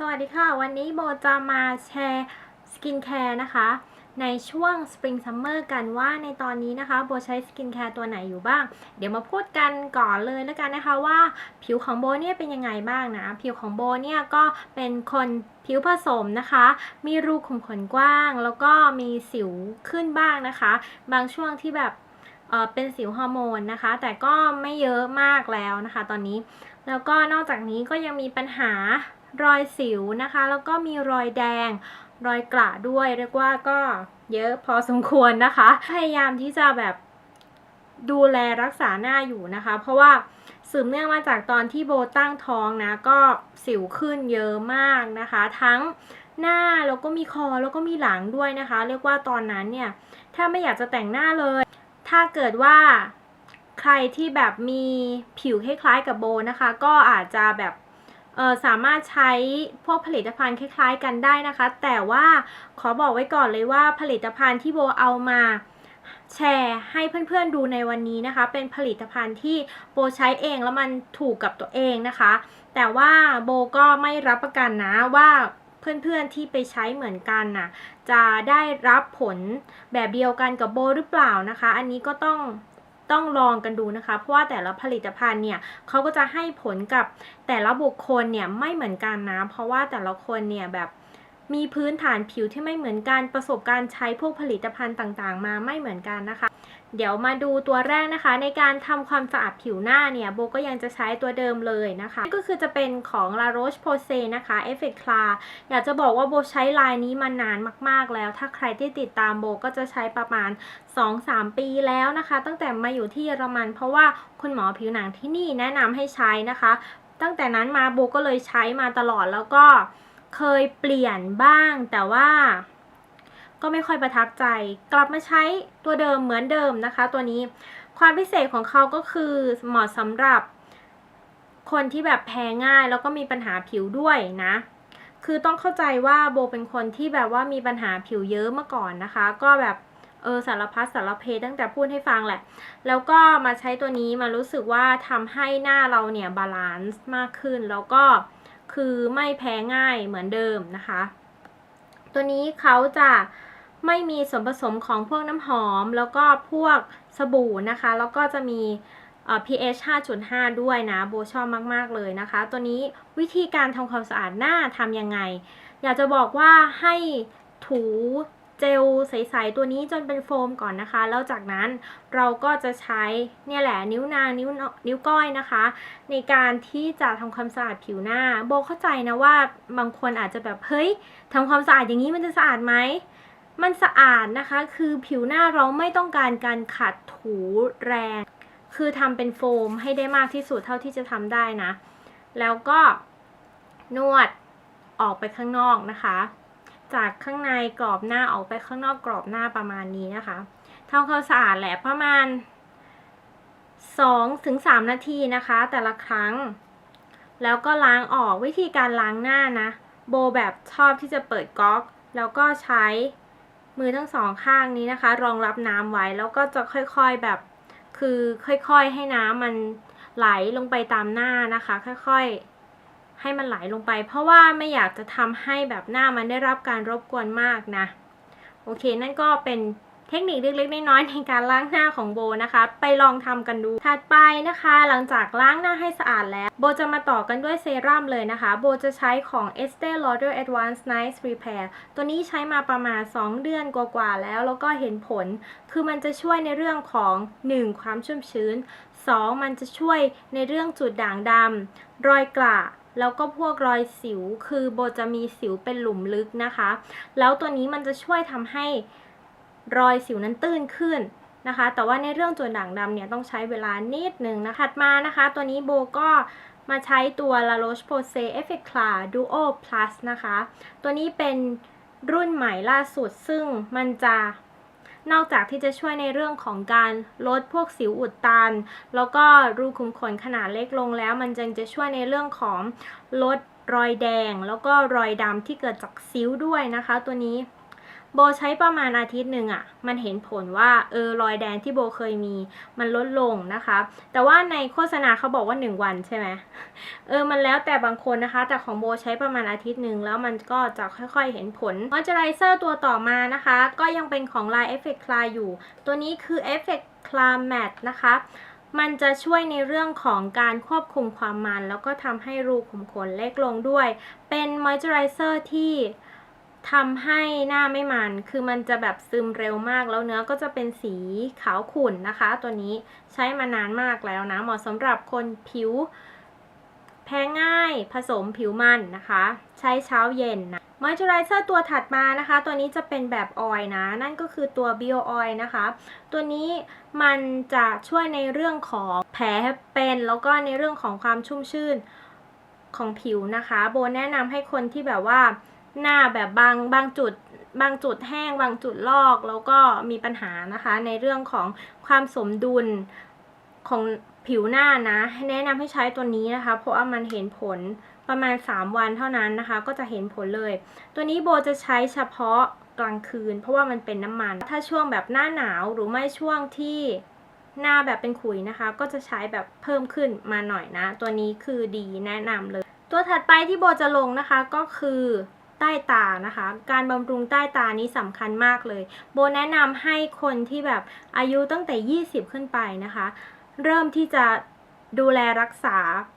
สวัสดีค่ะ วันนี้โบจะมาแชร์สกินแคร์นะคะ ในช่วง Spring Summer กันว่าในตอนนี้นะคะ โบใช้สกินแคร์ตัวไหนอยู่บ้าง เดี๋ยวมาพูดกันก่อนเลยแล้วกันนะคะว่าผิวของโบเนี่ยเป็นยังไงบ้างนะ ผิวของโบเนี่ยก็เป็นคนผิวผสมนะคะ มีรูขุมขนกว้าง แล้วก็มีสิวขึ้นบ้างนะคะ บางช่วงที่แบบเเป็นสิวฮอร์โมนนะคะ แต่ก็ไม่เยอะมากแล้วนะคะ ตอนนี้ แล้วก็นอกจากนี้ก็ยังมีปัญหา รอยสิวนะคะ แล้วก็มีรอยแดง รอยกระด้วยเรียกว่าก็เยอะพอสมควรนะคะ พยายามที่จะแบบดูแลรักษาหน้าอยู่นะคะ เพราะว่าสืบเนื่องมาจากตอนที่โบตั้งท้องนะ ก็สิวขึ้นเยอะมากนะคะ ทั้งหน้าแล้วก็มีคอแล้วก็มีหลังด้วยนะคะ เรียกว่าตอนนั้นเนี่ย ถ้าไม่อยากจะแต่งหน้าเลย ถ้าเกิดว่าใครที่แบบมีผิวคล้ายๆกับโบนะคะ ก็อาจจะแบบ สามารถใช้พวกผลิตภัณฑ์คล้าย ๆ กันได้นะคะ แต่ว่าขอบอกไว้ก่อนเลยว่าผลิตภัณฑ์ที่โบเอามาแชร์ให้เพื่อนๆดูในวันนี้นะคะ เป็นผลิตภัณฑ์ที่โบใช้เองแล้วมันถูกกับตัวเองนะคะ แต่ว่าโบก็ไม่รับประกันนะว่าเพื่อนๆที่ไปใช้เหมือนกันน่ะจะได้รับผลแบบเดียวกันกับโบหรือเปล่านะคะ อันนี้ก็ต้อง ต้องลองกันดูนะคะ เพราะว่าแต่ละผลิตภัณฑ์เนี่ยเขาก็จะให้ผลกับแต่ละบุคคลเนี่ยไม่เหมือนกันนะ เพราะว่าแต่ละคนเนี่ยแบบมีพื้นฐานผิวที่ไม่เหมือนกันประสบการณ์ใช้พวกผลิตภัณฑ์ต่างๆ มาไม่เหมือนกันนะคะ เดี๋ยวมาดูตัวแรกนะคะในการทำความสะอาดผิวหน้าเนี่ยโบก็ยังจะใช้ตัวเดิมเลยนะคะก็คือจะเป็นของ La Roche Posay นะคะ Effect c l a r อยากจะบอกว่าโบใช้ลายนี้มานานมากๆแล้ว ถ้าใครที่ติดตามโบก็จะใช้ประมาณ 2-3 ปีแล้วนะคะ ตั้งแต่มาอยู่ที่เยอรมัน เพราะว่าคุณหมอผิวหนังที่นี่แนะนำให้ใช้นะคะ ตั้งแต่นั้นมาโบก็เลยใช้มาตลอดแล้วก็เคยเปลี่ยนบ้างแต่ว่า ก็ไม่ค่อยประทับใจ กลับมาใช้ตัวเดิมเหมือนเดิมนะคะ ตัวนี้ความพิเศษของเขาก็คือเหมาะสำหรับคนที่แบบแพ้ง่ายแล้วก็มีปัญหาผิวด้วยนะ คือต้องเข้าใจว่าโบเป็นคนที่แบบว่ามีปัญหาผิวเยอะเมื่อก่อนนะคะ ก็แบบเออสารพัดสารเพตั้งแต่พูดให้ฟังแหละ แล้วก็มาใช้ตัวนี้มารู้สึกว่าทำให้หน้าเราเนี่ยบาลานซ์มากขึ้น แล้วก็คือไม่แพ้ง่ายเหมือนเดิมนะคะ ตัวนี้เขาจะ ไม่มีส่วนผสมของพวกน้ำหอม แล้วก็พวกสบู่นะคะ แล้วก็จะมี pH 5.5 ด้วยนะ โบชอบมาก ๆ เลยนะคะ ตัวนี้วิธีการทำความสะอาดหน้าทำยังไง อยากจะบอกว่าให้ถูเจลใส ๆ ตัวนี้จนเป็นโฟมก่อนนะคะ แล้วจากนั้นเราก็จะใช้เนี่ยแหละนิ้วนางนิ้วนิ้วก้อยนะคะ ในการที่จะทำความสะอาดผิวหน้า โบเข้าใจนะว่าบางคนอาจจะแบบ เฮ้ยทำความสะอาดอย่างนี้มันจะสะอาดไหม มันสะอาดนะคะ คือผิวหน้าเราไม่ต้องการการขัดถูแรง คือทำเป็นโฟมให้ได้มากที่สุดเท่าที่จะทำได้นะ แล้วก็นวดออกไปข้างนอกนะคะ จากข้างในกรอบหน้าออกไปข้างนอกกรอบหน้าประมาณนี้นะคะทำความสะอาดแหละประมาณ2ถึง3นาทีนะคะ แต่ละครั้ง แล้วก็ล้างออกวิธีการล้างหน้านะ โบแบบชอบที่จะเปิดก๊อก แล้วก็ใช้ มือทั้งสองข้างนี้นะคะ รองรับน้ำไว้แล้วก็จะค่อยๆแบบ คือค่อยๆให้น้ำมันไหลลงไปตามหน้านะคะ ค่อยๆ ให้มันไหลลงไป เพราะว่าไม่อยากจะทำให้แบบหน้ามันได้รับการรบกวนมากนะ โอเค นั่นก็เป็น เทคนิคเล็กๆน้อยๆในการล้างหน้าของโบนะคะ ไปลองทำกันดูถัดไปนะคะ หลังจากล้างหน้าให้สะอาดแล้ว โบจะมาต่อกันด้วยเซรั่มเลยนะคะ โบจะใช้ของ Estee Lauder Advanced Night Repair ตัวนี้ใช้มาประมาณ 2 เดือนกว่าๆแล้ว แล้วก็เห็นผล คือมันจะช่วยในเรื่องของ 1. ความชุ่มชื้น 2. มันจะช่วยในเรื่องจุดด่างดำรอยกระแล้วก็พวกรอยสิว คือโบจะมีสิวเป็นหลุมลึกนะคะ แล้วตัวนี้มันจะช่วยทำให้ รอยสิวนั้นตื้นขึ้นนะคะ แต่ว่าในเรื่องจุดด่างดำเนี่ยต้องใช้เวลานิดหนึ่งนะถัดมานะคะ ตัวนี้โบก็มาใช้ตัว La Roche-Posay Effect Cla Duo Plus นะคะ ตัวนี้เป็นรุ่นใหม่ล่าสุดซึ่งมันจะนอกจากที่จะช่วยในเรื่องของการลดพวกสิวอุดตัน แล้วก็รูขุมขนขนาดเล็กลงแล้ว มันยังจะช่วยในเรื่องของลดรอยแดง แล้วก็รอยดำที่เกิดจากสิวด้วยนะคะ ตัวนี้ โบใช้ประมาณอาทิตย์หนึ่งอะ่ะ มันเห็นผลว่าเออรอยแดงที่โบเคยมีมันลดลงนะคะ แต่ว่าในโฆษณาเขาบอกว่า 1 วันใช่ไหมเออมันแล้วแต่บางคนนะคะ แต่ของโบใช้ประมาณอาทิตย์หนึ่งแล้วมันก็จะค่อยๆเห็นผลมอยเจอไรเซอร์ตัวต่อมานะคะ ก็ยังเป็นของ Line Effect Cla อยู่ ตัวนี้คือ Effect Cla Matte นะคะมันจะช่วยในเรื่องของการควบคุมความมัน แล้วก็ทำให้รูขุมขนเล็กลงด้วย เป็นมอยเจอไรเซอร์ที่ ทำให้หน้าไม่มัน คือมันจะแบบซึมเร็วมาก แล้วเนื้อก็จะเป็นสีขาวขุ่นนะคะ ตัวนี้ใช้มานานมากแล้วนะ เหมาะสำหรับคนผิว แพ้ง่ายผสมผิวมันนะคะ ใช้เช้าเย็นนะมอยเจอไรเซอร์ตัวถัดมานะคะ ตัวนี้จะเป็นแบบออยนะ นั่นก็คือตัว Bio Oil นะคะ ตัวนี้มันจะช่วยในเรื่องของแผลเป็น แล้วก็ในเรื่องของความชุ่มชื่นของผิวนะคะ โบแนะนำให้คนที่แบบว่า หน้าแบบบางบางจุดบางจุดแห้งบางจุดลอกแล้วก็มีปัญหานะคะในเรื่องของความสมดุลของผิวหน้านะแนะนำให้ใช้ตัวนี้นะคะ เพราะว่ามันเห็นผลประมาณ 3 วันเท่านั้นนะคะ ก็จะเห็นผลเลย ตัวนี้โบจะใช้เฉพาะกลางคืน เพราะว่ามันเป็นน้ำมัน ถ้าช่วงแบบหน้าหนาวหรือไม่ช่วงที่หน้าแบบเป็นขุยนะคะ ก็จะใช้แบบเพิ่มขึ้นมาหน่อยนะ ตัวนี้คือดีแนะนำเลย ตัวถัดไปที่โบจะลงนะคะก็คือ ใต้ตานะคะ การบำรุงใต้ตานี้สำคัญมากเลย โบแนะนำให้คนที่แบบอายุตั้งแต่ 20 ขึ้นไปนะคะ เริ่มที่จะดูแลรักษา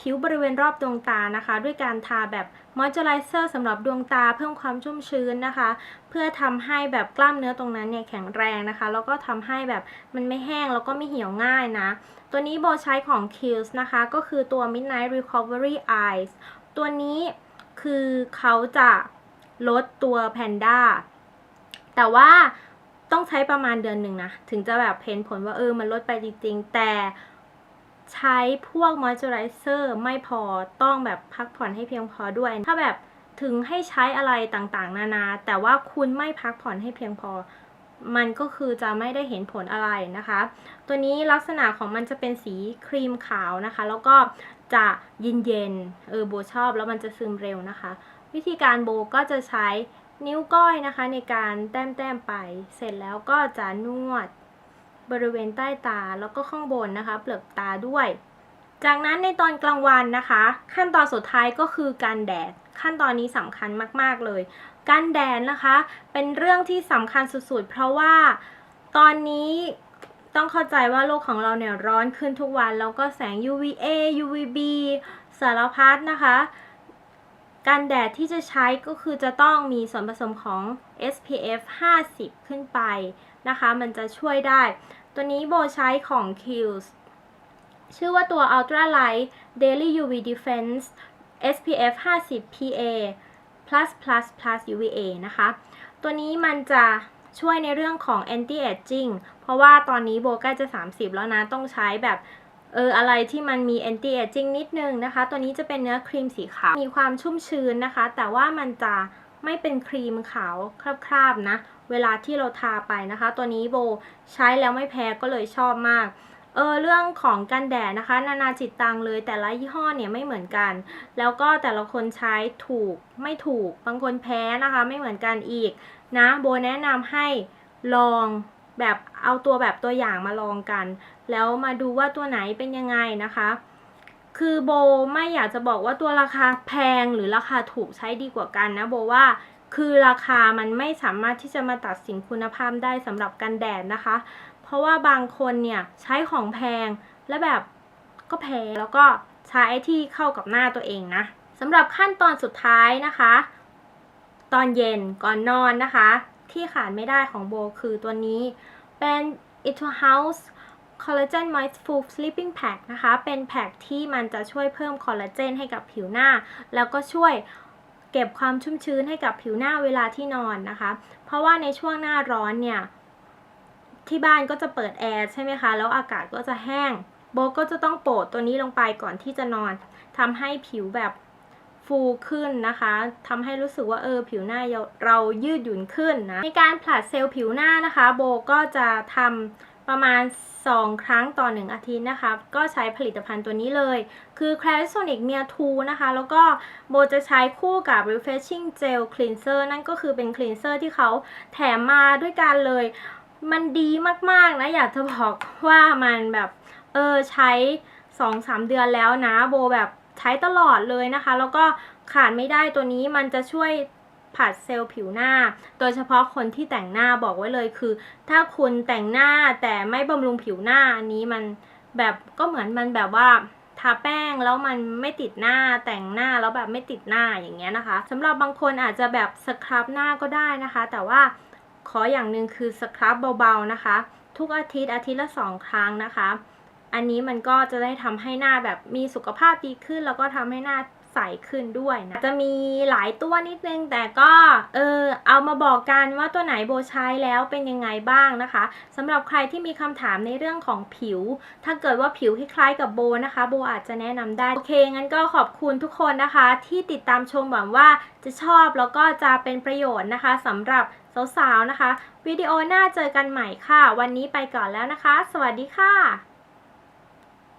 ผิวบริเวณรอบดวงตานะคะ ด้วยการทาแบบมอยเจอไรเซอร์สำหรับดวงตาเพิ่มความชุ่มชื้นนะคะ เพื่อทำให้แบบกล้ามเนื้อตรงนั้นเนี่ยแข็งแรงนะคะ แล้วก็ทำให้แบบมันไม่แห้งแล้วก็ไม่เหี่ยวง่ายนะ ตัวนี้โบใช้ของ Kiehl's นะคะ ก็คือตัว Midnight Recovery Eyes ตัวนี้คือเขาจะ ลดตัวแพนด้าแต่ว่าต้องใช้ประมาณเดือนหนึ่งนะ ถึงจะแบบเห็นผลว่าเออมันลดไปจริงๆ แต่ใช้พวกมอยเจอไรเซอร์ไม่พอต้องแบบพักผ่อนให้เพียงพอด้วย ถ้าแบบถึงให้ใช้อะไรต่างๆ นานา แต่ว่าคุณไม่พักผ่อนให้เพียงพอ มันก็คือจะไม่ได้เห็นผลอะไรนะคะ ตัวนี้ลักษณะของมันจะเป็นสีครีมขาวนะคะ แล้วก็จะเย็นเย็นๆเออโบชอบแล้วมันจะซึมเร็วนะคะ วิธีการโบก็จะใช้นิ้วก้อยนะคะ ในการแต้มๆไป เสร็จแล้วก็จะนวดบริเวณใต้ตาแล้วก็ข้างบนนะคะ เปลือกตาด้วย จากนั้นในตอนกลางวันนะคะ ขั้นตอนสุดท้ายก็คือการแดด ขั้นตอนนี้สำคัญมาก ๆ เลย การแดดนะคะ เป็นเรื่องที่สำคัญสุด ๆ เพราะว่าตอนนี้ต้องเข้าใจว่าโลกของเราเนี่ยร้อนขึ้นทุกวัน แล้วก็แสง UVA UVB สารพัดนะคะ การแดดที่จะใช้ก็คือจะต้องมีส่วนผสมของ SPF 50 ขึ้นไปนะคะ มันจะช่วยได้ ตัวนี้โบใช้ของ Kiehl's ชื่อว่าตัว Ultra Light Daily UV Defense SPF 50 PA plus plus plus UVA นะคะ ตัวนี้มันจะช่วยในเรื่องของ anti aging เพราะว่าตอนนี้โบใกล้จะ 30 แล้วนะ ต้องใช้แบบ เอออะไรที่มันมี anti aging นิดนึงนะคะ ตัวนี้จะเป็นเนื้อครีมสีขาว มีความชุ่มชื้นนะคะ แต่ว่ามันจะไม่เป็นครีมขาวคราบๆนะ เวลาที่เราทาไปนะคะ ตัวนี้โบใช้แล้วไม่แพ้ก็เลยชอบมากเออเรื่องของกันแดดนะคะ นานาจิตตังเลยแต่ละยี่ห้อเนี่ยไม่เหมือนกัน แล้วก็แต่ละคนใช้ถูกไม่ถูกบางคนแพ้นะคะ ไม่เหมือนกันอีกนะ โบแนะนำให้ลอง แบบเอาตัวแบบตัวอย่างมาลองกัน แล้วมาดูว่าตัวไหนเป็นยังไงนะคะ คือโบไม่อยากจะบอกว่าตัวราคาแพงหรือราคาถูกใช้ดีกว่ากันนะโบว่าคือราคามันไม่สามารถที่จะมาตัดสินคุณภาพได้สำหรับกันแดดนะคะ เพราะว่าบางคนเนี่ยใช้ของแพงและแบบก็แพงแล้วก็ใช้ที่เข้ากับหน้าตัวเองนะสำหรับขั้นตอนสุดท้ายนะคะ ตอนเย็นก่อนนอนนะคะ ที่ขาดไม่ได้ของโบคือตัวนี้เป็น Eto House Collagen Moistful Sleeping Pack นะคะ เป็นแพ็กที่มันจะช่วยเพิ่มคอลลาเจนให้กับผิวหน้า แล้วก็ช่วยเก็บความชุ่มชื้นให้กับผิวหน้าเวลาที่นอนนะคะ เพราะว่าในช่วงหน้าร้อนเนี่ย ที่บ้านก็จะเปิดแอร์ใช่ไหมคะ แล้วอากาศก็จะแห้ง โบก็จะต้องโปะตัวนี้ลงไปก่อนที่จะนอนทำให้ผิวแบบ ฟูขึ้นนะคะทำให้รู้สึกว่าเออผิวหน้าเรายืดหยุ่นขึ้นนะในการผลัดเซลล์ผิวหน้านะคะ โบก็จะทำประประมาณ 2 ครั้งต่อ 1 อาทิตย์นะคะ ก็ใช้ผลิตภัณฑ์ตัวนี้เลย คือ Clarisonic Mia 2 นะคะ แล้วก็โบจะใช้คู่กับ Refreshing Gel Cleanser นั่นก็คือเป็น cleanser ที่เขาแถมมาด้วยกันเลย มันดีมาก ๆ นะ อยากจะบอกว่ามันแบบ เออ ใช้ 2-3 เดือนแล้วนะ โบแบบ ใช้ตลอดเลยนะคะ แล้วก็ขาดไม่ได้ตัวนี้มันจะช่วยผัดเซลล์ผิวหน้า โดยเฉพาะคนที่แต่งหน้าบอกไว้เลยคือ ถ้าคุณแต่งหน้าแต่ไม่บำรุงผิวหน้าอันนี้มันแบบก็เหมือนมันแบบว่าทาแป้งแล้วมันไม่ติดหน้าแต่งหน้าแล้วแบบไม่ติดหน้าอย่างเงี้ยนะคะสำหรับบางคนอาจจะแบบสครับหน้าก็ได้นะคะ แต่ว่าขออย่างหนึ่งคือสครับเบาๆนะคะ ทุกอาทิตย์อาทิตย์ละสองครั้งนะคะ อันนี้มันก็จะได้ทำให้หน้าแบบมีสุขภาพดีขึ้น แล้วก็ทำให้หน้าใสขึ้นด้วยนะ จะมีหลายตัวนิดนึง แต่ก็ เออ เอามาบอกกันว่าตัวไหนโบใช้แล้วเป็นยังไงบ้างนะคะสำหรับใครที่มีคำถามในเรื่องของผิว ถ้าเกิดว่าผิวคล้ายๆกับโบนะคะ โบอาจจะแนะนำได้ โอเค งั้นก็ขอบคุณทุกคนนะคะ ที่ติดตามชมหวังว่าจะชอบแล้วก็จะเป็นประโยชน์นะคะสำหรับสาวๆนะคะ วิดีโอหน้าเจอกันใหม่ค่ะ วันนี้ไปก่อนแล้วนะคะ สวัสดีค่ะ